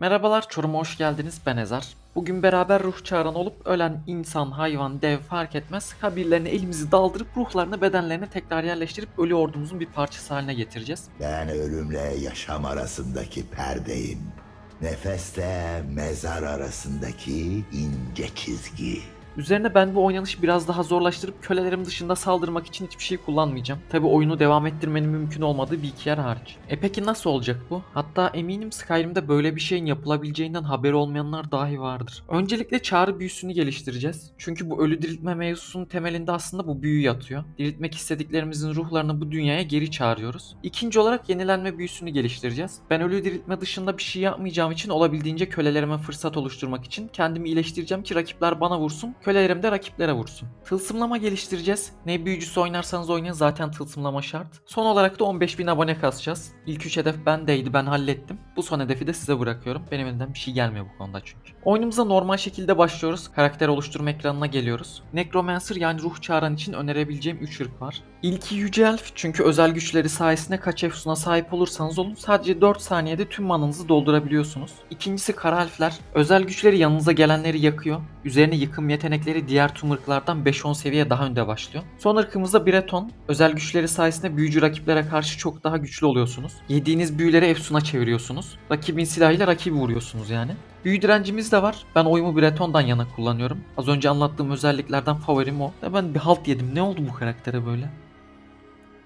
Merhabalar Çorum'a hoş geldiniz ben Ezer. Bugün beraber ruh çağıran olup ölen insan, hayvan, dev fark etmez kabirlerine elimizi daldırıp ruhlarını bedenlerine tekrar yerleştirip ölü ordumuzun bir parçası haline getireceğiz. Ben ölümle yaşam arasındaki perdeyim. Nefesle mezar arasındaki ince çizgi. Üzerine ben bu oynanışı biraz daha zorlaştırıp kölelerim dışında saldırmak için hiçbir şey kullanmayacağım. Tabi oyunu devam ettirmenin mümkün olmadığı bir iki yer hariç. E peki nasıl olacak bu? Hatta eminim Skyrim'de böyle bir şeyin yapılabileceğinden haberi olmayanlar dahi vardır. Öncelikle çağrı büyüsünü geliştireceğiz. Çünkü bu ölü diriltme mevzusunun temelinde aslında bu büyü yatıyor. Diriltmek istediklerimizin ruhlarını bu dünyaya geri çağırıyoruz. İkinci olarak yenilenme büyüsünü geliştireceğiz. Ben ölü diriltme dışında bir şey yapmayacağım için olabildiğince kölelerime fırsat oluşturmak için kendimi iyileştireceğim ki rakipler bana vursun, kölelerim de rakiplere vursun. Tılsımlama geliştireceğiz. Ne büyücüsü oynarsanız oynayın zaten tılsımlama şart. Son olarak da 15.000 abone kasacağız. İlk 3 hedef bendeydi ben hallettim. Bu son hedefi de size bırakıyorum. Benim elimden bir şey gelmiyor bu konuda çünkü. Oyunumuza normal şekilde başlıyoruz. Karakter oluşturma ekranına geliyoruz. Necromancer yani ruh çağıran için önerebileceğim 3 ırk var. İlki Yüce Elf çünkü özel güçleri sayesinde kaç efsuna sahip olursanız olun sadece 4 saniyede tüm mananızı doldurabiliyorsunuz. İkincisi Kara Elfler. Özel güçleri yanınıza gelenleri yakıyor. Üzerine yıkım yetenekleri diğer tüm ırklardan 5-10 seviye daha önde başlıyor. Son ırkımızda Breton. Özel güçleri sayesinde büyücü rakiplere karşı çok daha güçlü oluyorsunuz. Yediğiniz büyüleri efsuna çeviriyorsunuz. Rakibin silahıyla rakibi vuruyorsunuz yani. Büyü direncimiz de var. Ben oyumu Breton'dan yana kullanıyorum. Az önce anlattığım özelliklerden favorim o. Ve ben bir halt yedim. Ne oldu bu karaktere böyle?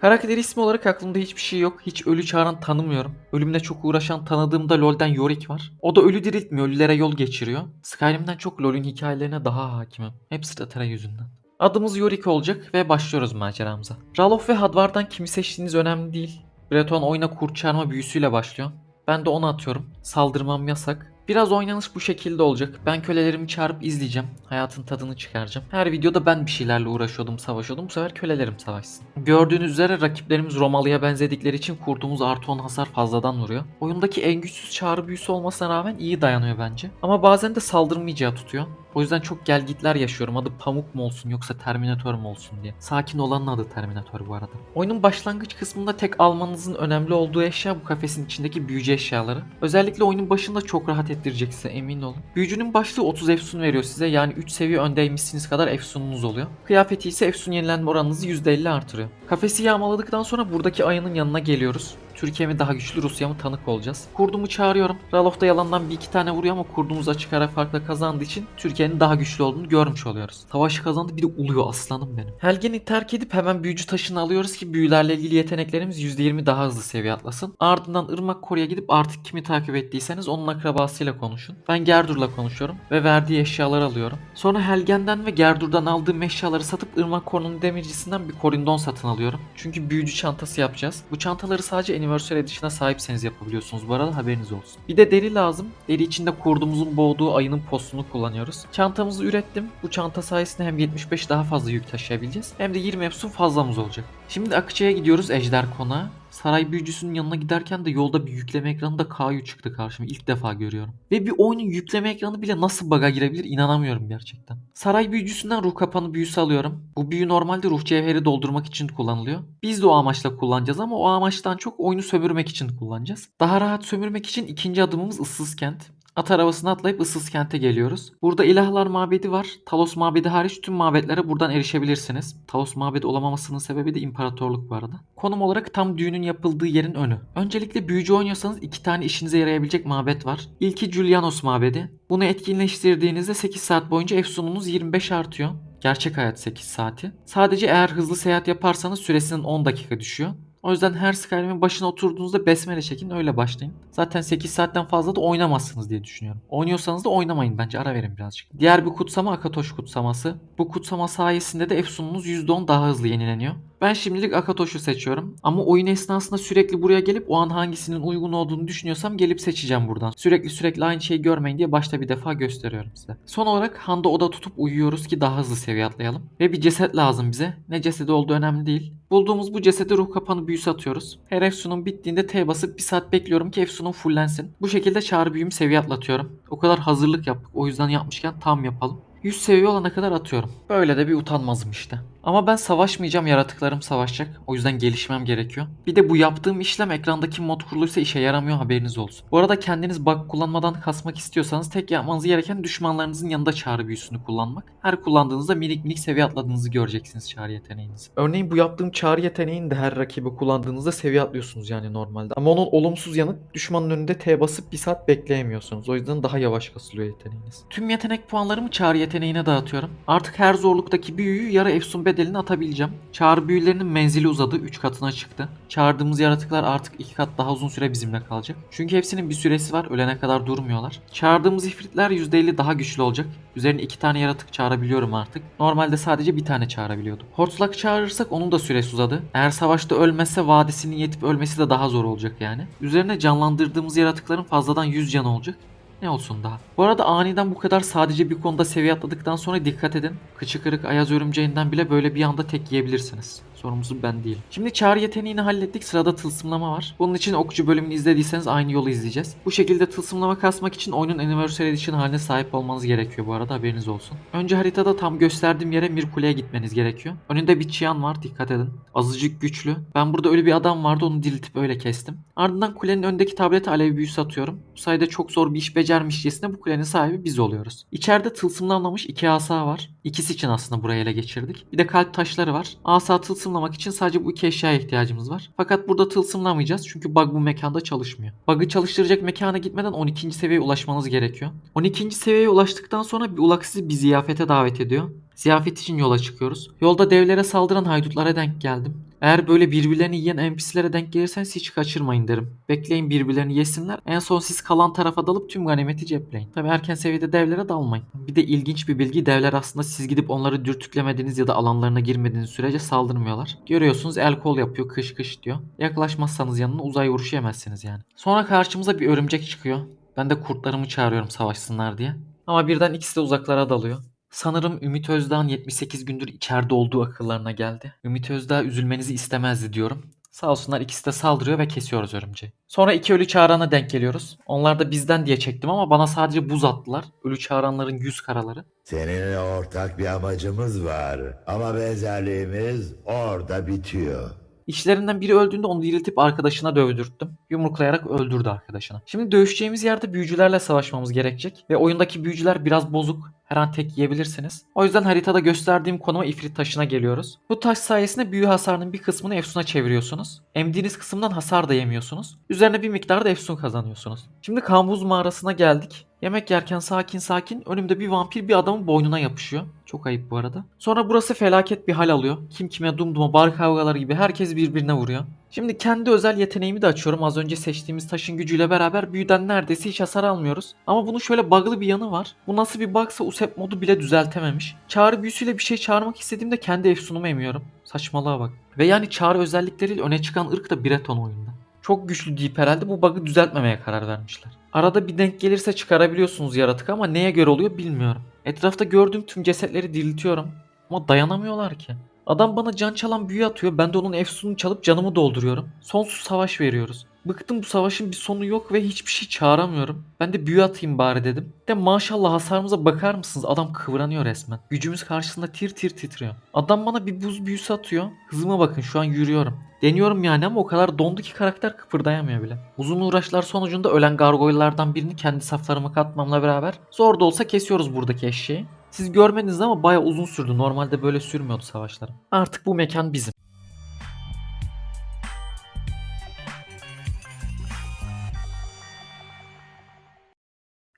Karakter ismi olarak aklımda hiçbir şey yok. Hiç ölü çağıran tanımıyorum. Ölümle çok uğraşan tanıdığımda LoL'den Yorick var. O da ölü diriltmiyor, ölülere yol geçiriyor. Skyrim'den çok LoL'ün hikayelerine daha hakimim. Hepsi de Tera yüzünden. Adımız Yorick olacak ve başlıyoruz maceramıza. Ralof ve Hadvar'dan kimi seçtiğiniz önemli değil. Breton oyuna kurt çağırma büyüsüyle başlıyor. Ben de onu atıyorum. Saldırmam yasak. Biraz oynanış bu şekilde olacak. Ben kölelerimi çağırıp izleyeceğim. Hayatın tadını çıkaracağım. Her videoda ben bir şeylerle uğraşıyordum, savaşıyordum. Bu sefer kölelerim savaşsın. Gördüğünüz üzere rakiplerimiz Romalı'ya benzedikleri için kurduğumuz artı 10 hasar fazladan vuruyor. Oyundaki en güçsüz çağrı büyüsü olmasına rağmen iyi dayanıyor bence. Ama bazen de saldırmayacağı tutuyor. O yüzden çok gelgitler yaşıyorum. Adı Pamuk mu olsun yoksa Terminator mu olsun diye. Sakin olanın adı Terminator bu arada. Oyunun başlangıç kısmında tek almanızın önemli olduğu eşya bu kafesin içindeki büyücü eşyaları. Özellikle oyunun başında çok rahat ettirecek size emin olun. Büyücünün başlığı 30 efsun veriyor size. Yani 3 seviye öndeymişsiniz kadar efsununuz oluyor. Kıyafeti ise efsun yenilenme oranınızı %50 artırıyor. Kafesi yağmaladıktan sonra buradaki ayının yanına geliyoruz. Türkiye mi daha güçlü Rusya mı tanık olacağız. Kurdumu çağırıyorum. Ralof da yalandan bir iki tane vuruyor ama kurdumuz açık ara farkla kazandığı için Türkiye'nin daha güçlü olduğunu görmüş oluyoruz. Savaşı kazandı bir de uluyor aslanım benim. Helgen'i terk edip hemen büyücü taşını alıyoruz ki büyülerle ilgili yeteneklerimiz %20 daha hızlı seviye atlasın. Ardından Irmak Koru'ya gidip artık kimi takip ettiyseniz onun akrabasıyla konuşun. Ben Gerdur'la konuşuyorum ve verdiği eşyaları alıyorum. Sonra Helgen'den ve Gerdur'dan aldığım eşyaları satıp Irmak Koru'nun demircisinden bir korindon satın alıyorum. Çünkü büyücü çantası yapacağız. Bu çantaları sadece Anniversary Edition'a sahipseniz yapabiliyorsunuz. Bu arada haberiniz olsun. Bir de deri lazım. Deri içinde kurdumuzun boğduğu ayının postunu kullanıyoruz. Çantamızı ürettim. Bu çanta sayesinde hem 75 daha fazla yük taşıyabileceğiz. Hem de 20 efsun fazlamız olacak. Şimdi Akça'ya gidiyoruz Ejder Konağı. Saray büyücüsünün yanına giderken de yolda bir yükleme ekranında Kayu çıktı karşıma. İlk defa görüyorum. Ve bir oyunun yükleme ekranı bile nasıl bug'a girebilir inanamıyorum gerçekten. Saray büyücüsünden ruh kapanı büyüsü alıyorum. Bu büyü normalde ruh cevheri doldurmak için kullanılıyor. Biz de o amaçla kullanacağız ama o amaçtan çok oyunu sömürmek için kullanacağız. Daha rahat sömürmek için ikinci adımımız ıssız kent. At arabasına atlayıp ıssız kente geliyoruz. Burada ilahlar mabedi var. Talos mabedi hariç tüm mabetlere buradan erişebilirsiniz. Talos mabedi olamamasının sebebi de imparatorluk bu arada. Konum olarak tam düğünün yapıldığı yerin önü. Öncelikle büyücü oynuyorsanız iki tane işinize yarayabilecek mabet var. İlki Julianos mabedi. Bunu etkinleştirdiğinizde 8 saat boyunca efsununuz 25 artıyor. Gerçek hayat 8 saati. Sadece eğer hızlı seyahat yaparsanız süresinin 10 dakika düşüyor. O yüzden her Skyrim'in başına oturduğunuzda besmele çekin öyle başlayın. Zaten 8 saatten fazla da oynamazsınız diye düşünüyorum. Oynuyorsanız da oynamayın bence ara verin birazcık. Diğer bir kutsama Akatoş kutsaması. Bu kutsama sayesinde de efsununuz %10 daha hızlı yenileniyor. Ben şimdilik Akatoş'u seçiyorum. Ama oyun esnasında sürekli buraya gelip o an hangisinin uygun olduğunu düşünüyorsam gelip seçeceğim buradan. Sürekli sürekli aynı şeyi görmeyin diye başta bir defa gösteriyorum size. Son olarak Handa oda tutup uyuyoruz ki daha hızlı seviye atlayalım. Ve bir ceset lazım bize. Ne cesedi olduğu önemli değil. Bulduğumuz bu cesede ruh kapanı büyüsü atıyoruz. Her Efsun'un bittiğinde T basıp bir saat bekliyorum ki Efsun'un fullensin. Bu şekilde çağrı büyüm seviye atlatıyorum. O kadar hazırlık yaptık. O yüzden yapmışken tam yapalım. 100 seviye olana kadar atıyorum. Böyle de bir utanmazım işte. Ama ben savaşmayacağım yaratıklarım savaşacak. O yüzden gelişmem gerekiyor. Bir de bu yaptığım işlem ekrandaki mod kuruluysa işe yaramıyor haberiniz olsun. Bu arada kendiniz bug kullanmadan kasmak istiyorsanız tek yapmanız gereken düşmanlarınızın yanında çağrı büyüsünü kullanmak. Her kullandığınızda minik minik seviye atladığınızı göreceksiniz çağrı yeteneğinizi. Örneğin bu yaptığım çağrı yeteneğini de her rakibe kullandığınızda seviye atlıyorsunuz yani normalde. Ama onun olumsuz yanı düşmanın önünde T basıp bir saat bekleyemiyorsunuz. O yüzden daha yavaş kasılıyor yeteneğiniz. Tüm yetenek puanlarımı çağrı yeteneğine dağıtıyorum. Artık her zorluktaki büyüyü yarı efsun bedelini atabileceğim. Çağrı büyülerinin menzili uzadı. 3 katına çıktı. Çağırdığımız yaratıklar artık 2 kat daha uzun süre bizimle kalacak. Çünkü hepsinin bir süresi var. Ölene kadar durmuyorlar. Çağırdığımız ifritler %50 daha güçlü olacak. Üzerine 2 tane yaratık çağırabiliyorum artık. Normalde sadece bir tane çağırabiliyordum. Hortlak çağırırsak onun da süresi uzadı. Eğer savaşta ölmezse vadisinin yetip ölmesi de daha zor olacak yani. Üzerine canlandırdığımız yaratıkların fazladan 100 canı olacak. Ne olsun daha. Bu arada aniden bu kadar sadece bir konuda seviye atladıktan sonra dikkat edin. Kıçı kırık ayaz örümceğinden bile böyle bir anda tek yiyebilirsiniz. Sorumlusu ben değilim. Şimdi çağrı yeteneğini hallettik. Sırada tılsımlama var. Bunun için okçu bölümünü izlediyseniz aynı yolu izleyeceğiz. Bu şekilde tılsımlama kasmak için oyunun Anniversary Edition haline sahip olmanız gerekiyor bu arada haberiniz olsun. Önce haritada tam gösterdiğim yere Mirkule'ye gitmeniz gerekiyor. Önünde bir çiyan var dikkat edin. Azıcık güçlü. Ben burada öyle bir adam vardı onu diriltip öyle kestim. Ardından kulenin önündeki tablete alev büyüsü atıyorum. Bu sayede çok zor bir iş becermişçesine bu kulenin sahibi biz oluyoruz. İçeride tılsımlanmamış iki asa var. İkisi için aslında buraya ele geçirdik. Bir de kalp taşları var. Asa tılsımlamak için sadece bu iki eşyaya ihtiyacımız var. Fakat burada tılsımlamayacağız çünkü bug bu mekanda çalışmıyor. Bug'ı çalıştıracak mekana gitmeden 12. seviyeye ulaşmanız gerekiyor. 12. seviyeye ulaştıktan sonra bir ulak sizi bir ziyafete davet ediyor. Ziyafet için yola çıkıyoruz. Yolda devlere saldıran haydutlara denk geldim. Eğer böyle birbirlerini yiyen NPC'lere denk gelirseniz hiç kaçırmayın derim. Bekleyin birbirlerini yesinler. En son siz kalan tarafa dalıp tüm ganimeti cepleyin. Tabi erken seviyede devlere dalmayın. Bir de ilginç bir bilgi devler aslında siz gidip onları dürtüklemediğiniz ya da alanlarına girmediğiniz sürece saldırmıyorlar. Görüyorsunuz el kol yapıyor kış kış diyor. Yaklaşmazsanız yanına uzay vuruşu yemezsiniz yani. Sonra karşımıza bir örümcek çıkıyor. Ben de kurtlarımı çağırıyorum savaşsınlar diye. Ama birden ikisi de uzaklara dalıyor. Sanırım Ümit Özdağ'ın 78 gündür içeride olduğu akıllarına geldi. Ümit Özdağ üzülmenizi istemezdi diyorum. Sağ olsunlar ikisi de saldırıyor ve kesiyoruz örümceği. Sonra iki ölü çağırana denk geliyoruz. Onlar da bizden diye çektim ama bana sadece buz attılar. Ölü çağıranların yüz karaları. Seninle ortak bir amacımız var. Ama benzerliğimiz orada bitiyor. İşlerinden biri öldüğünde onu diriltip arkadaşına dövdürttüm. Yumruklayarak öldürdü arkadaşını. Şimdi dövüşeceğimiz yerde büyücülerle savaşmamız gerekecek. Ve oyundaki büyücüler biraz bozuk. Her an tek yiyebilirsiniz. O yüzden haritada gösterdiğim konuma ifrit taşına geliyoruz. Bu taş sayesinde büyü hasarının bir kısmını efsuna çeviriyorsunuz. Emdiğiniz kısımdan hasar da yemiyorsunuz. Üzerine bir miktar da efsun kazanıyorsunuz. Şimdi kambuz mağarasına geldik. Yemek yerken sakin sakin önümde bir vampir bir adamın boynuna yapışıyor. Çok ayıp bu arada. Sonra burası felaket bir hal alıyor. Kim kime dumduma bar kavgaları gibi herkes birbirine vuruyor. Şimdi kendi özel yeteneğimi de açıyorum. Az önce seçtiğimiz taşın gücüyle beraber büyüden neredeyse hiç hasar almıyoruz. Ama bunun şöyle bug'lı bir yanı var. Bu nasıl bir bugsa Usep modu bile düzeltememiş. Çağrı büyüsüyle bir şey çağırmak istediğimde kendi efsunumu emiyorum. Saçmalığa bak. Ve yani çağrı özellikleriyle öne çıkan ırk da Breton oyunda. Çok güçlü deyip herhalde bu bug'ı düzeltmemeye karar vermişler. Arada bir denk gelirse çıkarabiliyorsunuz yaratık ama neye göre oluyor bilmiyorum. Etrafta gördüğüm tüm cesetleri diriltiyorum. Ama dayanamıyorlar ki. Adam bana can çalan büyü atıyor. Ben de onun efsununu çalıp canımı dolduruyorum. Sonsuz savaş veriyoruz. Bıktım bu savaşın bir sonu yok ve hiçbir şey çağıramıyorum. Ben de büyü atayım bari dedim. De maşallah hasarımıza bakar mısınız? Adam kıvranıyor resmen. Gücümüz karşısında tir tir titriyor. Adam bana bir buz büyüsü atıyor. Hızıma bakın şu an yürüyorum. Deniyorum yani ama o kadar dondu ki karakter kıpırdayamıyor bile. Uzun uğraşlar sonucunda ölen gargoylardan birini kendi saflarıma katmamla beraber zor da olsa kesiyoruz buradaki eşeği. Siz görmediniz ama baya uzun sürdü. Normalde böyle sürmüyordu savaşlarım. Artık bu mekan bizim.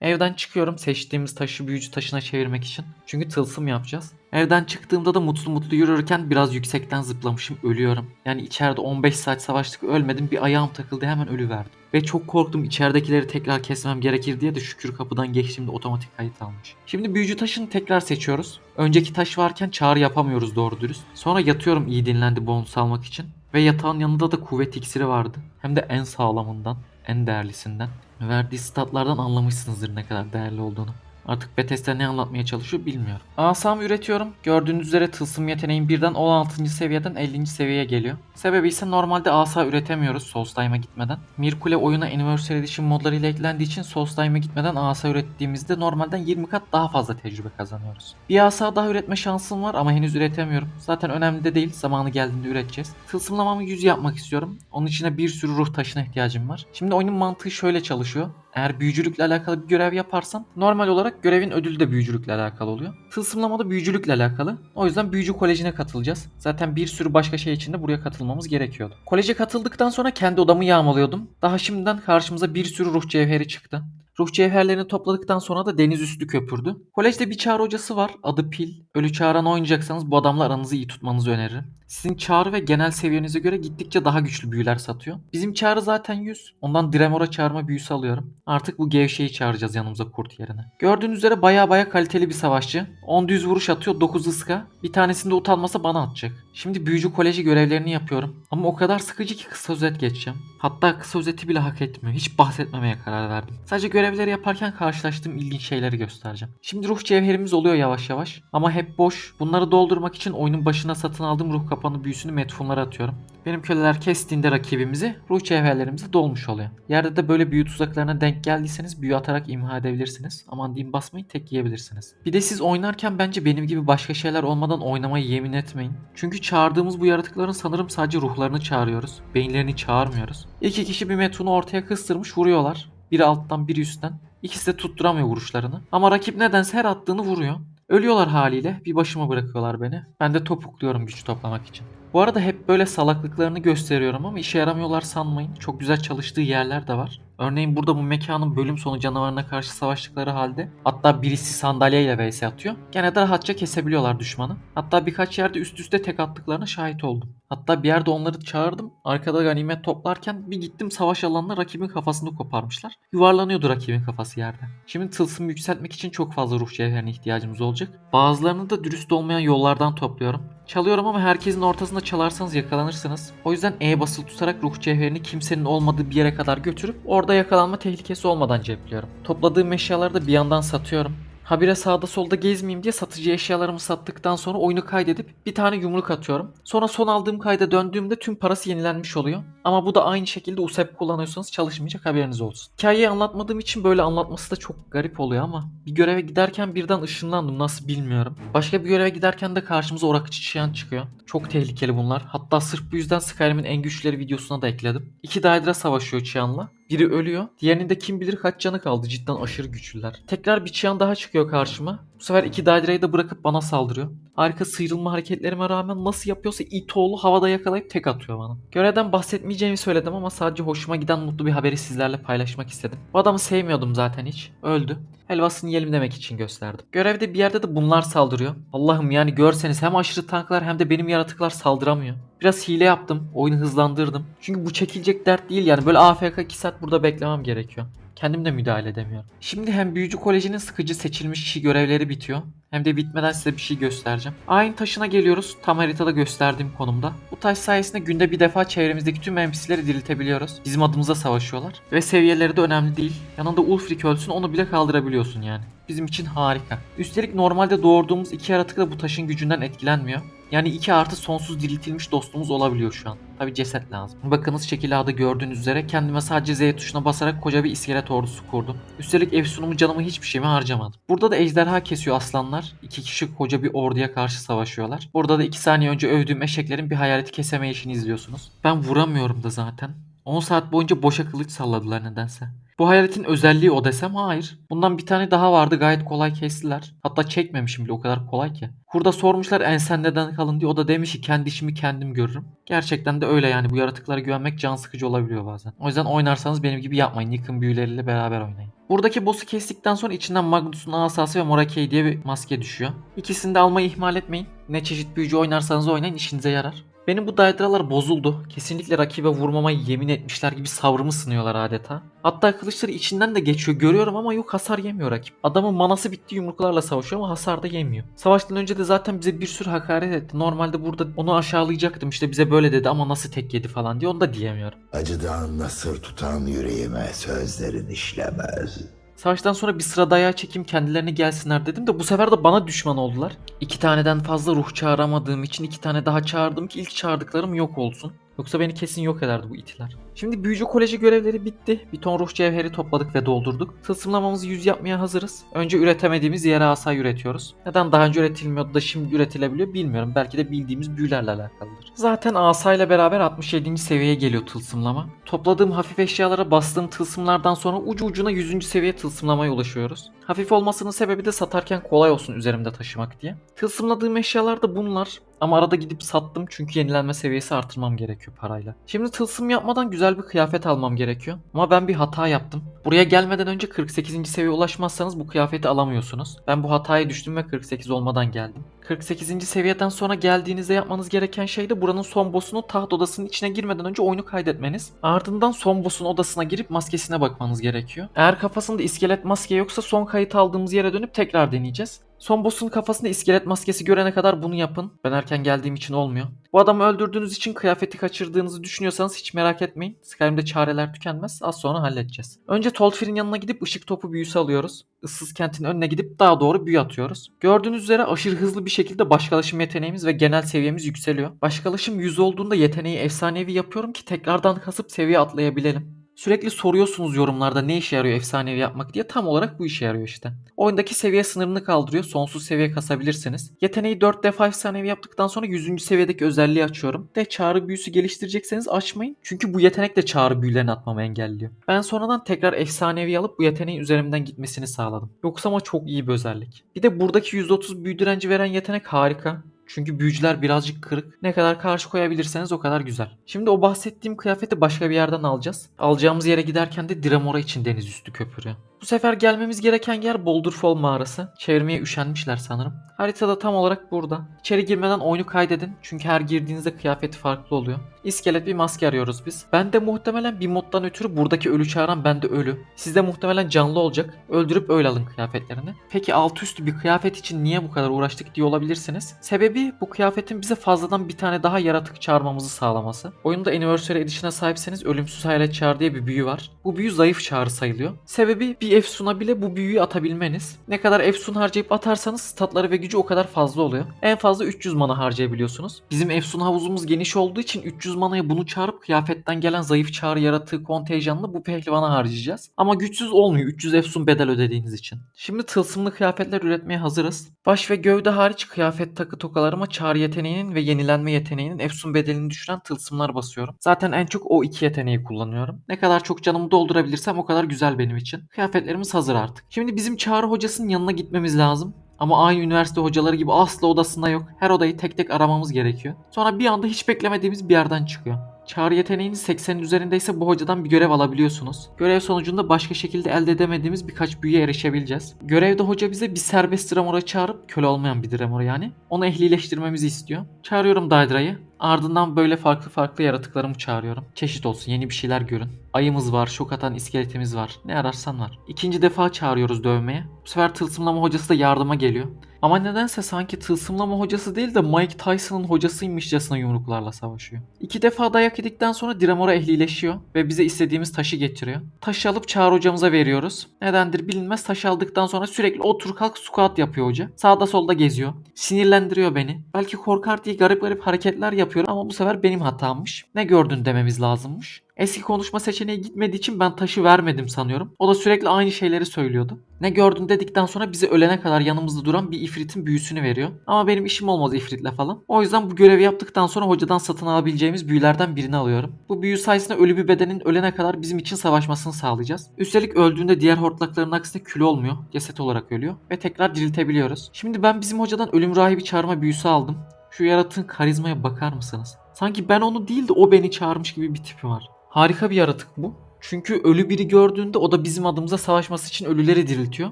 Evden çıkıyorum seçtiğimiz taşı büyücü taşına çevirmek için. Çünkü tılsım yapacağız. Evden çıktığımda da mutlu mutlu yürürken biraz yüksekten zıplamışım ölüyorum. Yani içeride 15 saat savaştık ölmedim bir ayağım takıldı hemen ölüverdim. Ve çok korktum içeridekileri tekrar kesmem gerekir diye de şükür kapıdan geçtiğimde otomatik kayıt almış. Şimdi büyücü taşını tekrar seçiyoruz. Önceki taş varken çağrı yapamıyoruz doğru dürüst. Sonra yatıyorum iyi dinlendi bonus almak için. Ve yatağın yanında da kuvvet iksiri vardı. Hem de en sağlamından, en değerlisinden. Verdiği statlardan anlamışsınızdır ne kadar değerli olduğunu. Artık Bethesda ne anlatmaya çalışıyor bilmiyorum. Asamı üretiyorum. Gördüğünüz üzere tılsım yeteneğim birden 16. seviyeden 50. seviyeye geliyor. Sebebi ise normalde asa üretemiyoruz Soulstime'a gitmeden. Mirkule oyuna Anniversary Edition modlarıyla eklendiği için Soulstime'a gitmeden asa ürettiğimizde normalden 20 kat daha fazla tecrübe kazanıyoruz. Bir asa daha üretme şansım var ama henüz üretemiyorum. Zaten önemli de değil. Zamanı geldiğinde üreteceğiz. Tılsımlamamı 100 yapmak istiyorum. Onun için de bir sürü ruh taşına ihtiyacım var. Şimdi oyunun mantığı şöyle çalışıyor. Eğer büyücülükle alakalı bir görev yaparsan normal olarak görevin ödülü de büyücülükle alakalı oluyor. Tılsımlama da büyücülükle alakalı. O yüzden büyücü kolejine katılacağız. Zaten bir sürü başka şey için de buraya katılmamız gerekiyordu. Koleje katıldıktan sonra kendi odamı yağmalıyordum. Daha şimdiden karşımıza bir sürü ruh cevheri çıktı. Ruh cevherlerini topladıktan sonra da deniz üstü köpürdü. Kolejde bir çağrı hocası var. Adı Pil. Ölü çağıran oynayacaksanız bu adamla aranızı iyi tutmanızı öneririm. Sizin çağrı ve genel seviyenize göre gittikçe daha güçlü büyüler satıyor. Bizim çağrı zaten 100. Ondan Dremor'a çağırma büyüsü alıyorum. Artık bu gevşeyi çağıracağız yanımıza kurt yerine. Gördüğünüz üzere baya baya kaliteli bir savaşçı. 10 düz vuruş atıyor 9 ıska. Bir tanesinde utanmasa bana atacak. Şimdi büyücü koleji görevlerini yapıyorum. Ama o kadar sıkıcı ki kısa özet geçeceğim. Hatta kısa özeti bile hak etmiyor. Hiç bahsetmemeye karar verdim. Sadece görevleri yaparken karşılaştığım ilginç şeyleri göstereceğim. Şimdi ruh cevherimiz oluyor yavaş yavaş. Ama hep boş. Bunları doldurmak için oyunun başına satın aldığım ruh kapanı büyüsünü metfunlara atıyorum. Benim köleler kestiğinde rakibimizi ruh cevherlerimize dolmuş oluyor. Yerde de böyle büyü tuzaklarına denk geldiyseniz büyü atarak imha edebilirsiniz. Aman diyeyim basmayın tek yiyebilirsiniz. Bir de siz oynarken bence benim gibi başka şeyler olmadan oynamayı yemin etmeyin. Çünkü çağırdığımız bu yaratıkların sanırım sadece ruhlarını çağırıyoruz. Beyinlerini çağırmıyoruz. İki kişi bir metunu ortaya kıstırmış vuruyorlar. Biri alttan biri üstten. İkisi de tutturamıyor vuruşlarını. Ama rakip nedense her attığını vuruyor. Ölüyorlar haliyle. Bir başıma bırakıyorlar beni. Ben de topukluyorum güç toplamak için. Bu arada hep böyle salaklıklarını gösteriyorum ama işe yaramıyorlar sanmayın. Çok güzel çalıştığı yerler de var. Örneğin burada bu mekanın bölüm sonu canavarına karşı savaştıkları halde hatta birisi sandalyeyle vs atıyor. Gene de rahatça kesebiliyorlar düşmanı. Hatta birkaç yerde üst üste tek attıklarına şahit oldum. Hatta bir yerde onları çağırdım. Arkada ganimet toplarken bir gittim savaş alanına rakibin kafasını koparmışlar. Yuvarlanıyordu rakibin kafası yerde. Şimdi tılsımı yükseltmek için çok fazla ruh cevherine ihtiyacımız olacak. Bazılarını da dürüst olmayan yollardan topluyorum. Çalıyorum ama herkesin ortasında çalarsanız yakalanırsınız. O yüzden E basılı tutarak ruh cevherini kimsenin olmadığı bir yere kadar götürüp orada yakalanma tehlikesi olmadan cepliyorum. Topladığım eşyaları da bir yandan satıyorum. Habire sağda solda gezmeyeyim diye satıcı eşyalarımı sattıktan sonra oyunu kaydedip bir tane yumruk atıyorum. Sonra son aldığım kayda döndüğümde tüm parası yenilenmiş oluyor. Ama bu da aynı şekilde USEP kullanıyorsanız çalışmayacak haberiniz olsun. Hikayeyi anlatmadığım için böyle anlatması da çok garip oluyor ama bir göreve giderken birden ışınlandım nasıl bilmiyorum. Başka bir göreve giderken de karşımıza orakçı çıyan çıkıyor. Çok tehlikeli bunlar. Hatta sırf bu yüzden Skyrim'in en güçleri videosuna da ekledim. İki daire savaşıyor Çıyan'la. Biri ölüyor. Diğerinin de kim bilir kaç canı kaldı. Cidden aşırı güçlüler. Tekrar bir Çıyan daha çıkıyor karşıma. Bu sefer iki daireyi de bırakıp bana saldırıyor. Harika sıyrılma hareketlerime rağmen nasıl yapıyorsa it oğlu havada yakalayıp tek atıyor bana. Görevden bahsetmeyeceğimi söyledim ama sadece hoşuma giden mutlu bir haberi sizlerle paylaşmak istedim. Bu adamı sevmiyordum zaten hiç. Öldü. Helvasını yiyelim demek için gösterdim. Görevde bir yerde de bunlar saldırıyor. Allah'ım yani görseniz hem aşırı tanklar hem de benim yaratıklar saldıramıyor. Biraz hile yaptım. Oyunu hızlandırdım. Çünkü bu çekilecek dert değil yani. Böyle AFK 2 saat burada beklemem gerekiyor. Kendim de müdahale edemiyorum. Şimdi hem büyücü kolejinin sıkıcı seçilmiş kişi görevleri bitiyor. Hem de bitmeden size bir şey göstereceğim. Ayin taşına geliyoruz. Tam haritada gösterdiğim konumda. Bu taş sayesinde günde bir defa çevremizdeki tüm NPC'leri diriltebiliyoruz. Bizim adımıza savaşıyorlar. Ve seviyeleri de önemli değil. Yanında Ulfric ölsün onu bile kaldırabiliyorsun yani. Bizim için harika. Üstelik normalde doğurduğumuz iki yaratık da bu taşın gücünden etkilenmiyor. Yani 2 artı sonsuz diriltilmiş dostumuz olabiliyor şu an. Tabi ceset lazım. Bakınız şekil A'da gördüğünüz üzere kendime sadece Z tuşuna basarak koca bir iskelet ordusu kurdum. Üstelik ev sunumu canımı hiçbir şeyime harcamadım. Burada da ejderha kesiyor aslanlar. İki kişi koca bir orduya karşı savaşıyorlar. Burada da 2 saniye önce övdüğüm eşeklerin bir hayaleti kesemeyişini izliyorsunuz. Ben vuramıyorum da zaten. 10 saat boyunca boşa kılıç salladılar nedense. Bu hayaletin özelliği o desem hayır. Bundan bir tane daha vardı gayet kolay kestiler. Hatta çekmemişim bile o kadar kolay ki. Kurda sormuşlar ensen neden kalın diye o da demiş ki kendi işimi kendim görürüm. Gerçekten de öyle yani bu yaratıklara güvenmek can sıkıcı olabiliyor bazen. O yüzden oynarsanız benim gibi yapmayın. Yıkım büyüleriyle beraber oynayın. Buradaki boss'u kestikten sonra içinden Magnus'un asası ve Morakey diye bir maske düşüyor. İkisini de almayı ihmal etmeyin. Ne çeşit büyücü oynarsanız oynayın işinize yarar. Benim bu daydralar bozuldu. Kesinlikle rakibe vurmamayı yemin etmişler gibi sabrımı sınıyorlar adeta. Hatta kılıçları içinden de geçiyor görüyorum ama yok hasar yemiyor rakip. Adamın manası bitti yumruklarla savaşıyor ama hasar da yemiyor. Savaştan önce de zaten bize bir sürü hakaret etti. Normalde burada onu aşağılayacaktım işte bize böyle dedi ama nasıl tek yedi falan diye onu da diyemiyorum. Acıdan nasır tutan yüreğime sözlerin işlemez. Savaştan sonra bir sıra dayağı çekeyim kendilerine gelsinler dedim de bu sefer de bana düşman oldular. İki taneden fazla ruh çağıramadığım için iki tane daha çağırdım ki ilk çağırdıklarım yok olsun. Yoksa beni kesin yok ederdi bu itiler. Şimdi büyücü koleji görevleri bitti. Bir ton ruh cevheri topladık ve doldurduk. Tılsımlamamızı yüz yapmaya hazırız. Önce üretemediğimiz yere asa üretiyoruz. Neden daha önce üretilmiyordu da şimdi üretilebiliyor bilmiyorum. Belki de bildiğimiz büyülerle alakalıdır. Zaten asa ile beraber 67. seviyeye geliyor tılsımlama. Topladığım hafif eşyalara bastığım tılsımlardan sonra ucu ucuna 100. seviye tılsımlamaya ulaşıyoruz. Hafif olmasının sebebi de satarken kolay olsun üzerimde taşımak diye. Tılsımladığım eşyalar da bunlar. Ama arada gidip sattım çünkü yenilenme seviyesi artırmam gerekiyor parayla. Şimdi tılsım yapmadan güzel bir kıyafet almam gerekiyor. Ama ben bir hata yaptım. Buraya gelmeden önce 48. seviyeye ulaşmazsanız bu kıyafeti alamıyorsunuz. Ben bu hataya düştüm ve 48 olmadan geldim. 48. seviyeden sonra geldiğinizde yapmanız gereken şey de buranın son boss'unu taht odasının içine girmeden önce oyunu kaydetmeniz. Ardından son boss'un odasına girip maskesine bakmanız gerekiyor. Eğer kafasında iskelet maske yoksa son kayıt aldığımız yere dönüp tekrar deneyeceğiz. Son boss'un kafasında iskelet maskesi görene kadar bunu yapın. Ben erken geldiğim için olmuyor. Bu adamı öldürdüğünüz için kıyafeti kaçırdığınızı düşünüyorsanız hiç merak etmeyin. Skyrim'de çareler tükenmez. Az sonra halledeceğiz. Önce Tolfir'in yanına gidip ışık topu büyüsü alıyoruz. Issız kentin önüne gidip daha doğru büyü atıyoruz. Gördüğünüz üzere aşırı hızlı bir şekilde başkalaşım yeteneğimiz ve genel seviyemiz yükseliyor. Başkalaşım 100 olduğunda yeteneği efsanevi yapıyorum ki tekrardan kasıp seviye atlayabilelim. Sürekli soruyorsunuz yorumlarda ne işe yarıyor efsanevi yapmak diye tam olarak bu işe yarıyor işte. Oyundaki seviye sınırını kaldırıyor. Sonsuz seviye kasabilirsiniz. Yeteneği 4 defa efsanevi yaptıktan sonra 100. seviyedeki özelliği açıyorum. De çağrı büyüsü geliştirecekseniz açmayın. Çünkü bu yetenek de çağrı büyülerini atmamı engelliyor. Ben sonradan tekrar efsanevi alıp bu yeteneğin üzerimden gitmesini sağladım. Yoksa ama çok iyi bir özellik. Bir de buradaki %30 büyü direnci veren yetenek harika. Çünkü büyücüler birazcık kırık. Ne kadar karşı koyabilirseniz o kadar güzel. Şimdi o bahsettiğim kıyafeti başka bir yerden alacağız. Alacağımız yere giderken de Dramora için deniz üstü köpürüyor. Bu sefer gelmemiz gereken yer Boulderfall mağarası. Çevirmeye üşenmişler sanırım. Haritada tam olarak burada. İçeri girmeden oyunu kaydedin. Çünkü her girdiğinizde kıyafeti farklı oluyor. İskelet bir maske arıyoruz biz. Ben de muhtemelen bir moddan ötürü buradaki ölü çağıran bende ölü. Sizde muhtemelen canlı olacak. Öldürüp öyle alın kıyafetlerini. Peki alt üstü bir kıyafet için niye bu kadar uğraştık diye olabilirsiniz. Sebebi bu kıyafetin bize fazladan bir tane daha yaratık çağırmamızı sağlaması. Oyunda Anniversary Edition'a sahipseniz ölümsüz hayalet çağrı diye bir büyü var. Bu büyü zayıf çağrı sayılıyor. Sebebi bir Efsun'a bile bu büyüyü atabilmeniz. Ne kadar Efsun harcayıp atarsanız statları ve gücü o kadar fazla oluyor. En fazla 300 mana harcayabiliyorsunuz. Bizim Efsun havuzumuz geniş olduğu için 300 manaya bunu çağırıp kıyafetten gelen zayıf çağrı yaratığı kontenjanını bu pehlivan'a harcayacağız. Ama güçsüz olmuyor 300 Efsun bedel ödediğiniz için. Şimdi tılsımlı kıyafetler üretmeye hazırız. Baş ve gövde hariç kıyafet takı tokalarıma çağrı yeteneğinin ve yenilenme yeteneğinin Efsun bedelini düşüren tılsımlar basıyorum. Zaten en çok o iki yeteneği kullanıyorum. Ne kadar çok canımı doldurabilirsem o kadar güzel benim için. Kıyafetlerimiz hazır artık. Şimdi bizim çağrı hocasının yanına gitmemiz lazım. Ama aynı üniversite hocaları gibi asla odasında yok. Her odayı tek tek aramamız gerekiyor. Sonra bir anda hiç beklemediğimiz bir yerden çıkıyor. Çağrı yeteneğiniz 80'in üzerindeyse bu hocadan bir görev alabiliyorsunuz. Görev sonucunda başka şekilde elde edemediğimiz birkaç büyüye erişebileceğiz. Görevde hoca bize bir serbest Dramor'a çağırıp, köle olmayan bir Dramor yani, onu ehlileştirmemizi istiyor. Çağırıyorum Daydra'yı. Ardından böyle farklı farklı yaratıklarımı çağırıyorum. Çeşit olsun, yeni bir şeyler görün. Ayımız var, şok atan iskeletimiz var. Ne ararsan var. İkinci defa çağırıyoruz dövmeye. Bu sefer tılsımlama hocası da yardıma geliyor. Ama nedense sanki tılsımlama hocası değil de Mike Tyson'ın hocasıymışçasına yumruklarla savaşıyor. İki defa dayak yedikten sonra Dramora ehlileşiyor ve bize istediğimiz taşı getiriyor. Taşı alıp Çağrı hocamıza veriyoruz. Nedendir bilinmez taşı aldıktan sonra sürekli otur kalk squat yapıyor hoca. Sağda solda geziyor. Sinirlendiriyor beni. Belki korkar diye garip garip hareketler yapıyorum ama bu sefer benim hatammış. Ne gördün dememiz lazımmış. Eski konuşma seçeneği gitmediği için ben taşı vermedim sanıyorum. O da sürekli aynı şeyleri söylüyordu. Ne gördün dedikten sonra bize ölene kadar yanımızda duran bir ifritin büyüsünü veriyor. Ama benim işim olmadı ifritle falan. O yüzden bu görevi yaptıktan sonra hocadan satın alabileceğimiz büyülerden birini alıyorum. Bu büyü sayesinde ölü bir bedenin ölene kadar bizim için savaşmasını sağlayacağız. Üstelik öldüğünde diğer hortlakların aksine kül olmuyor. Ceset olarak ölüyor. Ve tekrar diriltebiliyoruz. Şimdi ben bizim hocadan ölüm rahibi çağırma büyüsü aldım. Şu yaratığın karizmaya bakar mısınız? Sanki ben onu değil de o beni çağırmış gibi bir tipi var. Harika bir yaratık bu. Çünkü ölü biri gördüğünde o da bizim adımıza savaşması için ölüleri diriltiyor.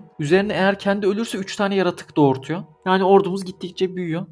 Üzerine eğer kendi ölürse 3 tane yaratık doğurtuyor. Yani ordumuz gittikçe büyüyor.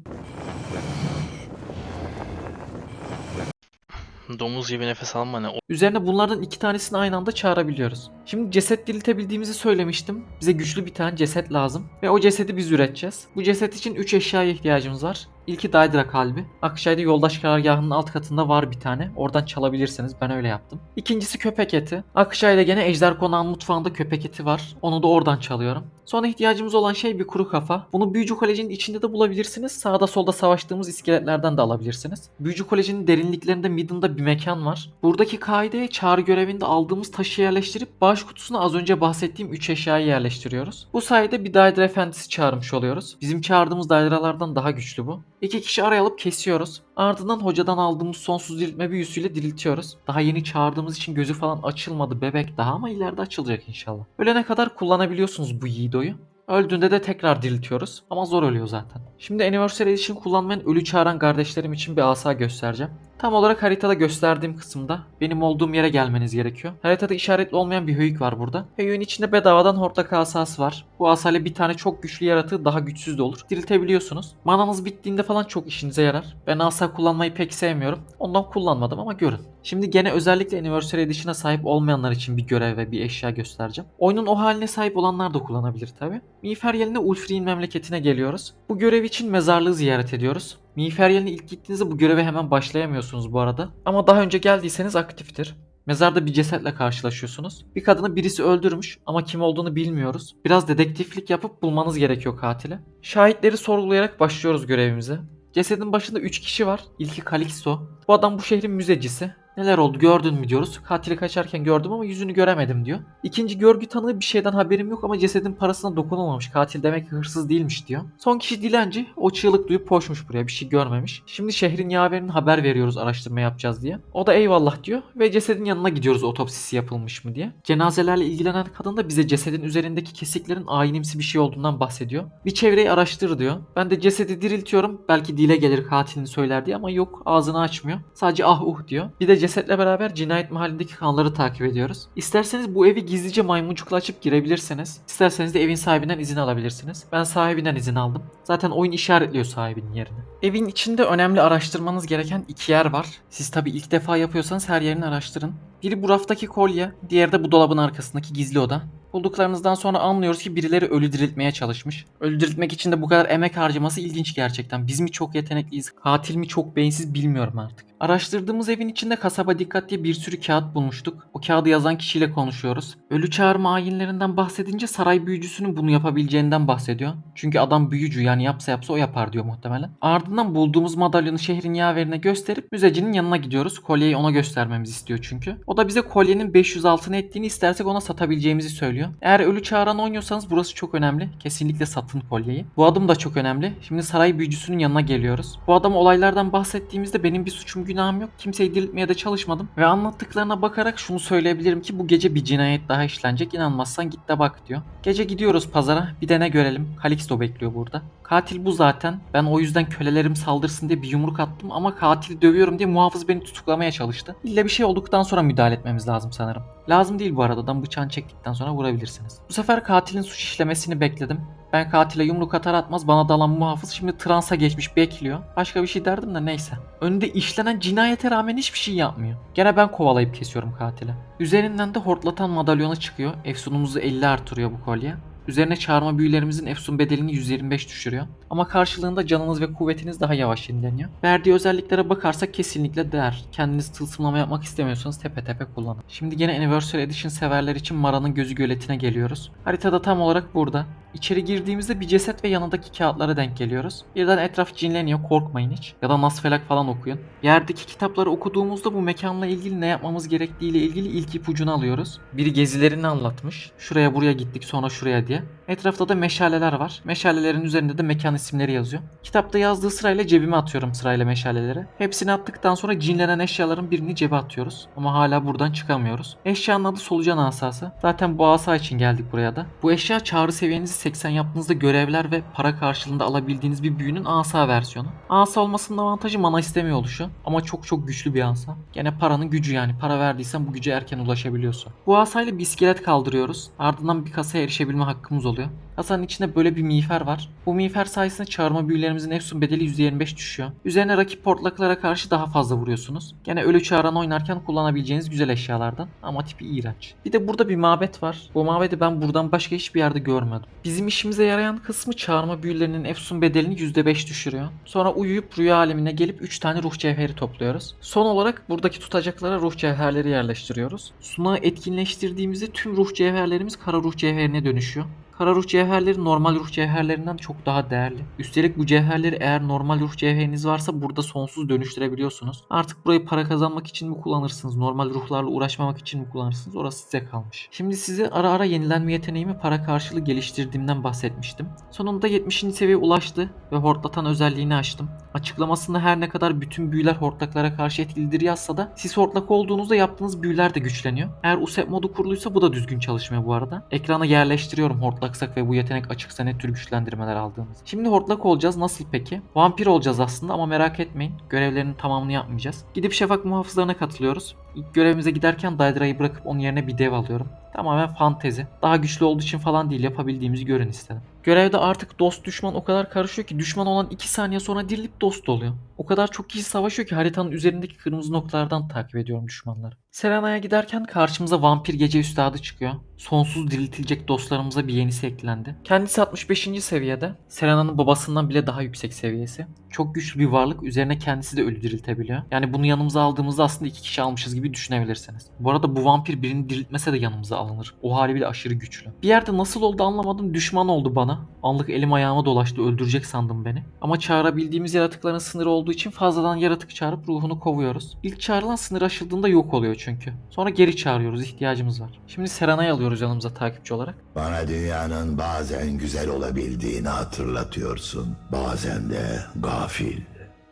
Domuz gibi nefes alma ne? Üzerine bunlardan iki tanesini aynı anda çağırabiliyoruz. Şimdi ceset diriltebildiğimizi söylemiştim. Bize güçlü bir tane ceset lazım. Ve o cesedi biz üreteceğiz. Bu ceset için 3 eşyaya ihtiyacımız var. İlki Daedra kalbi. Akşay'da yoldaş karargahının alt katında var bir tane. Oradan çalabilirsiniz. Ben öyle yaptım. İkincisi köpek eti. Akşay'da gene Ejder Konağı'nın mutfağında köpek eti var. Onu da oradan çalıyorum. Sonra ihtiyacımız olan şey bir kuru kafa. Bunu Büyücü Koleji'nin içinde de bulabilirsiniz. Sağda solda savaştığımız iskeletlerden de alabilirsiniz. Büyücü Koleji'nin derinliklerinde Midden'da bir mekan var. Buradaki kaideye çağrı görevinde aldığımız taşı yerleştirip bağış kutusuna az önce bahsettiğim 3 eşyayı yerleştiriyoruz. Bu sayede bir Daedra Efendisi çağırmış oluyoruz. Bizim çağırdığımız Daedra'lardan daha güçlü bu. İki kişi araya alıp kesiyoruz. Ardından hocadan aldığımız sonsuz diriltme büyüsüyle diriltiyoruz. Daha yeni çağırdığımız için gözü falan açılmadı bebek daha ama ileride açılacak inşallah. Ölene kadar kullanabiliyorsunuz bu Yiğido'yu. Öldüğünde de tekrar diriltiyoruz ama zor ölüyor zaten. Şimdi Anniversary Edition kullanmayan ölü çağıran kardeşlerim için bir asa göstereceğim. Tam olarak haritada gösterdiğim kısımda benim olduğum yere gelmeniz gerekiyor. Haritada işaretli olmayan bir höyük var burada. Höyüğün içinde bedavadan hortlak asası var. Bu asayla bir tane çok güçlü yaratığı daha güçsüz de olur. Diriltebiliyorsunuz. Mananız bittiğinde falan çok işinize yarar. Ben asa kullanmayı pek sevmiyorum. Ondan kullanmadım ama görün. Şimdi gene özellikle Anniversary Edition'a sahip olmayanlar için bir görev ve bir eşya göstereceğim. Oyunun o haline sahip olanlar da kullanabilir tabi. Miğfer yerine Ulfri'nin memleketine geliyoruz. Bu görev için mezarlığı ziyaret ediyoruz. Miğfer yerine ilk gittiğinizde bu göreve hemen başlayamıyorsunuz bu arada. Ama daha önce geldiyseniz aktiftir. Mezarda bir cesetle karşılaşıyorsunuz. Bir kadını birisi öldürmüş ama kim olduğunu bilmiyoruz. Biraz dedektiflik yapıp bulmanız gerekiyor katili. Şahitleri sorgulayarak başlıyoruz görevimize. Cesedin başında 3 kişi var. İlki Calixto. Bu adam bu şehrin müzecisi. Neler oldu gördün mü diyoruz. Katili kaçarken gördüm ama yüzünü göremedim diyor. İkinci görgü tanığı bir şeyden haberim yok ama cesedin parasına dokunulmamış. Katil demek ki hırsız değilmiş diyor. Son kişi dilenci. O çığlık duyup koşmuş buraya bir şey görmemiş. Şimdi şehrin yaverinin haber veriyoruz araştırma yapacağız diye. O da eyvallah diyor ve cesedin yanına gidiyoruz otopsisi yapılmış mı diye. Cenazelerle ilgilenen kadın da bize cesedin üzerindeki kesiklerin ayinimsi bir şey olduğundan bahsediyor. Bir çevreyi araştır diyor. Ben de cesedi diriltiyorum. Belki dile gelir katilini söyler diye ama yok ağzını açmıyor. Sadece ah uh diyor. Bir de cesetle beraber cinayet mahallindeki kanları takip ediyoruz. İsterseniz bu evi gizlice maymuncukla açıp girebilirsiniz. İsterseniz de evin sahibinden izin alabilirsiniz. Ben sahibinden izin aldım. Zaten oyun işaretliyor sahibinin yerini. Evin içinde önemli araştırmanız gereken iki yer var. Siz tabi ilk defa yapıyorsanız her yerini araştırın. Biri bu raftaki kolye, diğeri de bu dolabın arkasındaki gizli oda. Bulduklarınızdan sonra anlıyoruz ki birileri ölü diriltmeye çalışmış. Ölü diriltmek için de bu kadar emek harcaması ilginç gerçekten. Biz mi çok yetenekliyiz, katil mi çok beyinsiz bilmiyorum artık. Araştırdığımız evin içinde kasaba dikkat diye bir sürü kağıt bulmuştuk. O kağıdı yazan kişiyle konuşuyoruz. Ölü çağırma ayinlerinden bahsedince saray büyücüsünün bunu yapabileceğinden bahsediyor. Çünkü adam büyücü yani yapsa yapsa o yapar diyor muhtemelen. Ardından bulduğumuz madalyonu şehrin yaverine gösterip müzecinin yanına gidiyoruz. Kolyeyi ona göstermemizi istiyor çünkü. O da bize kolyenin 500 altın ettiğini istersek ona satabileceğimizi söylüyor. Eğer ölü çağıran oynuyorsanız burası çok önemli. Kesinlikle satın kolyeyi. Bu adım da çok önemli. Şimdi saray büyücüsünün yanına geliyoruz. Bu adam olaylardan bahsettiğimizde benim bir suçum günahım yok. Kimseyi diriltmeye de çalışmadım. Ve anlattıklarına bakarak şunu söyleyebilirim ki bu gece bir cinayet daha işlenecek. İnanmazsan git de bak diyor. Gece gidiyoruz pazara. Bir de ne görelim? Calixto bekliyor burada. Katil bu zaten. Ben o yüzden kölelerim saldırsın diye bir yumruk attım ama katili dövüyorum diye muhafız beni tutuklamaya çalıştı. İlle bir şey olduktan sonra müdahale etmemiz lazım sanırım. Lazım değil bu arada. Adam bıçağını çektikten sonra vurabilirsiniz. Bu sefer katilin suç işlemesini bekledim. Ben katile yumruk atar atmaz bana dalan muhafız şimdi transa geçmiş bekliyor. Başka bir şey derdim de neyse. Önünde işlenen cinayete rağmen hiçbir şey yapmıyor. Gene ben kovalayıp kesiyorum katili. Üzerinden de hortlatan madalyonu çıkıyor. Efsunumuzu 50 artırıyor bu kolye. Üzerine çağırma büyülerimizin efsun bedelini 125 düşürüyor. Ama karşılığında canınız ve kuvvetiniz daha yavaş yenileniyor. Verdiği özelliklere bakarsak kesinlikle değer. Kendiniz tılsımlama yapmak istemiyorsanız tepe tepe kullanın. Şimdi gene Anniversary Edition severler için Mara'nın gözü göletine geliyoruz. Haritada tam olarak burada. İçeri girdiğimizde bir ceset ve yanındaki kağıtlara denk geliyoruz. Birden etraf cinleniyor korkmayın hiç. Ya da Nasfelak falan okuyun. Yerdeki kitapları okuduğumuzda bu mekanla ilgili ne yapmamız gerektiğiyle ilgili ilk ipucunu alıyoruz. Biri gezilerini anlatmış. Şuraya buraya gittik sonra şuraya diye. Etrafta da meşaleler var. Meşalelerin üzerinde de mekan isimleri yazıyor. Kitapta yazdığı sırayla cebime atıyorum sırayla meşaleleri. Hepsini attıktan sonra cinlenen eşyaların birini cebe atıyoruz. Ama hala buradan çıkamıyoruz. Eşyanın adı solucan asası. Zaten bu asa için geldik buraya da. Bu eşya çağrı seviyenizi 80 yaptığınızda görevler ve para karşılığında alabildiğiniz bir büyünün asa versiyonu. Asa olmasının avantajı mana istemiyor oluşu. Ama çok çok güçlü bir asa. Gene paranın gücü yani. Para verdiysen bu güce erken ulaşabiliyorsun. Bu asayla bir iskelet kaldırıyoruz. Ardından bir kasaya erişebilme hakkımız oluyor. Kasanın içinde böyle bir miğfer var. Bu miğfer sayesinde çağırma büyülerimizin Efsun bedeli %25 düşüyor. Üzerine rakip portlaklara karşı daha fazla vuruyorsunuz. Gene ölü çağıran oynarken kullanabileceğiniz güzel eşyalardan ama tipi iğrenç. Bir de burada bir mabet var. Bu mabedi ben buradan başka hiçbir yerde görmedim. Bizim işimize yarayan kısmı çağırma büyülerinin Efsun bedelini %5 düşürüyor. Sonra uyuyup rüya alemine gelip 3 tane ruh cevheri topluyoruz. Son olarak buradaki tutacaklara ruh cevherleri yerleştiriyoruz. Sunağı etkinleştirdiğimizde tüm ruh cevherlerimiz kara ruh cevherine dönüşüyor. Kara ruh cevherleri normal ruh cevherlerinden çok daha değerli. Üstelik bu cevherleri eğer normal ruh cevheriniz varsa burada sonsuz dönüştürebiliyorsunuz. Artık burayı para kazanmak için mi kullanırsınız? Normal ruhlarla uğraşmamak için mi kullanırsınız? Orası size kalmış. Şimdi size ara ara yenilenme yeteneğimi para karşılığı geliştirdiğimden bahsetmiştim. Sonunda 70. seviyeye ulaştı ve hortlatan özelliğini açtım. Açıklamasında her ne kadar bütün büyüler hortlaklara karşı etkilidir yazsa da siz hortlak olduğunuzda yaptığınız büyüler de güçleniyor. Eğer USEP modu kuruluysa bu da düzgün çalışmıyor bu arada. Ekrana yerleştiriyorum hortlaksak ve bu yetenek açıksa ne tür güçlendirmeler aldığımız. Şimdi hortlak olacağız. Nasıl peki? Vampir olacağız aslında ama merak etmeyin. Görevlerinin tamamını yapmayacağız. Gidip şafak muhafızlarına katılıyoruz. İlk görevimize giderken Daydra'yı bırakıp onun yerine bir dev alıyorum. Tamamen fantezi. Daha güçlü olduğu için falan değil yapabildiğimizi görün istedim. Görevde artık dost düşman o kadar karışıyor ki düşman olan 2 saniye sonra dirilip dost oluyor. O kadar çok kişi savaşıyor ki haritanın üzerindeki kırmızı noktalardan takip ediyorum düşmanları. Serena'ya giderken karşımıza vampir gece üstadı çıkıyor. Sonsuz diriltilecek dostlarımıza bir yenisi eklendi. Kendisi 65. seviyede. Serena'nın babasından bile daha yüksek seviyesi. Çok güçlü bir varlık. Üzerine kendisi de ölü diriltebiliyor. Yani bunu yanımıza aldığımızda aslında iki kişi almışız gibi düşünebilirsiniz. Bu arada bu vampir birini diriltmese de yanımıza alınır. O hali bile aşırı güçlü. Bir yerde nasıl oldu anlamadım. Düşman oldu bana. Anlık elim ayağıma dolaştı. Öldürecek sandım beni. Ama çağırabildiğimiz yaratıkların sınırı olduğu için fazladan yaratık çağırıp ruhunu kovuyoruz. İlk çağrılan sınır aşıldığında yok oluyor çünkü. Sonra geri çağırıyoruz. ihtiyacımız var. Şimdi Serena'yı alıyoruz yanımıza takipçi olarak. Bana dünyanın bazen güzel olabildiğini hatırlatıyorsun. Bazen de gafil.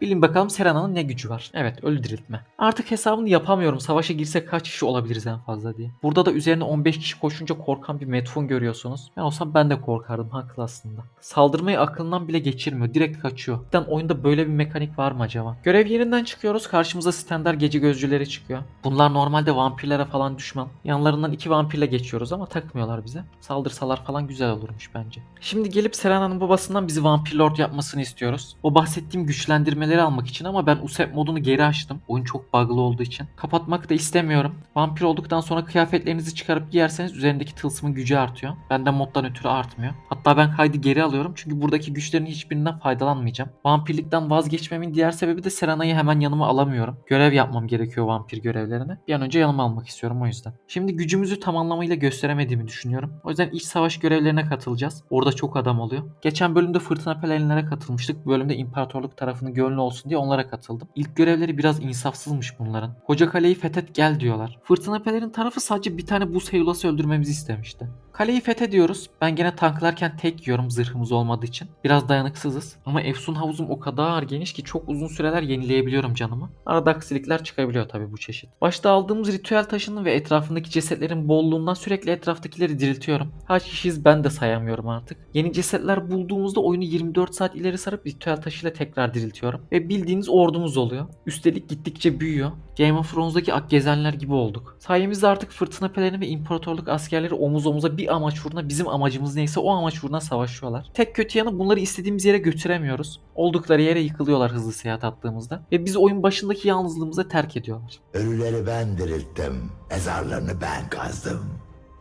Bilin bakalım Serena'nın ne gücü var. Evet ölü diriltme. Artık hesabını yapamıyorum. Savaşa girsek kaç kişi olabiliriz en fazla diye. Burada da üzerine 15 kişi koşunca korkan bir metfun görüyorsunuz. Ben olsam ben de korkardım haklı aslında. Saldırmayı aklından bile geçirmiyor. Direkt kaçıyor. Cidden oyunda böyle bir mekanik var mı acaba? Görev yerinden çıkıyoruz. Karşımıza standart gece gözcüleri çıkıyor. Bunlar normalde vampirlere falan düşman. Yanlarından iki vampirle geçiyoruz ama takmıyorlar bize. Saldırsalar falan güzel olurmuş bence. Şimdi gelip Serena'nın babasından bizi vampir lord yapmasını istiyoruz. O bahsettiğim güçlendirmeleri almak için ama ben USEP modunu geri açtım. Oyun çok bug'lı olduğu için. Kapatmak da istemiyorum. Vampir olduktan sonra kıyafetlerinizi çıkarıp giyerseniz üzerindeki tılsımın gücü artıyor. Benden moddan ötürü artmıyor. Hatta ben kaydı geri alıyorum çünkü buradaki güçlerin hiçbirinden faydalanmayacağım. Vampirlikten vazgeçmemin diğer sebebi de Serena'yı hemen yanıma alamıyorum. Görev yapmam gerekiyor vampir görevlerini. Bir an önce yanıma almak istiyorum o yüzden. Şimdi gücümüzü tam anlamıyla gösteremediğimi düşünüyorum. O yüzden iç savaş görevlerine katılacağız. Orada çok adam oluyor. Geçen bölümde fırtına pelerinlere katılmıştık. Bu bölümde imparatorluk tarafının gönlü olsun diye onlara katıldım. İlk görevleri biraz insafsızmış bunların. Koca kaleyi fethet gel diyorlar. Fırtına pelerin tarafı sadece bir tane buz heyulası öldürmemizi istemişti. Kaleyi fethediyoruz. Ben gene tanklarken tek yiyorum zırhımız olmadığı için. Biraz dayanıksızız. Ama Efsun havuzum o kadar geniş ki çok uzun süreler yenileyebiliyorum canımı. Arada aksilikler çıkabiliyor tabii bu çeşit. Başta aldığımız ritüel taşının ve etrafındaki cesetlerin bolluğundan sürekli etraftakileri diriltiyorum. Kaç kişiyiz ben de sayamıyorum artık. Yeni cesetler bulduğumuzda oyunu 24 saat ileri sarıp ritüel taşıyla tekrar diriltiyorum. Ve bildiğiniz ordumuz oluyor. Üstelik gittikçe büyüyor. Game of Thrones'daki Akgezenler gibi olduk. Sayemizde artık fırtına pelerini ve imparatorluk askerleri omuz omuza bir amaç uğruna bizim amacımız neyse o amaç uğruna savaşıyorlar. Tek kötü yanı bunları istediğimiz yere götüremiyoruz. Oldukları yere yıkılıyorlar hızlı seyahat attığımızda. Ve bizi oyun başındaki yalnızlığımıza terk ediyorlar. Ölüleri ben dirilttim. Mezarlarını ben kazdım.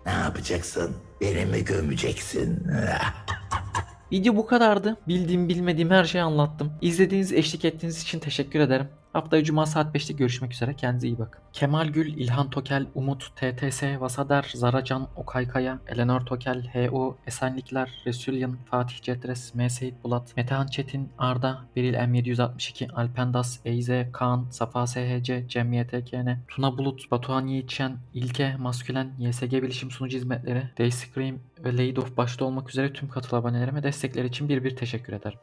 Ne yapacaksın? Beni mi gömeceksin? Video bu kadardı. Bildiğim bilmediğim her şeyi anlattım. İzlediğiniz eşlik ettiğiniz için teşekkür ederim. Haftaya Cuma saat 5'te görüşmek üzere. Kendinize iyi bakın. Kemal Gül, İlhan Tokel, Umut, TTS, Vasader, Zaracan, Okaykaya, Eleanor Tokel, HU, Esenlikler, Resulyan, Fatih Cetres, M. Seyit Bulat, Metehan Çetin, Arda, Beril M762, Alpendas, Eize, Kaan, Safa SHC, Cem YTKN, Tuna Bulut, Batuhan Yiğitşen, İlke, Maskülen, YSG Bilişim Sunucu Hizmetleri, Dayscream ve of başta olmak üzere tüm katıl abonelerime destekleri için bir bir teşekkür ederim.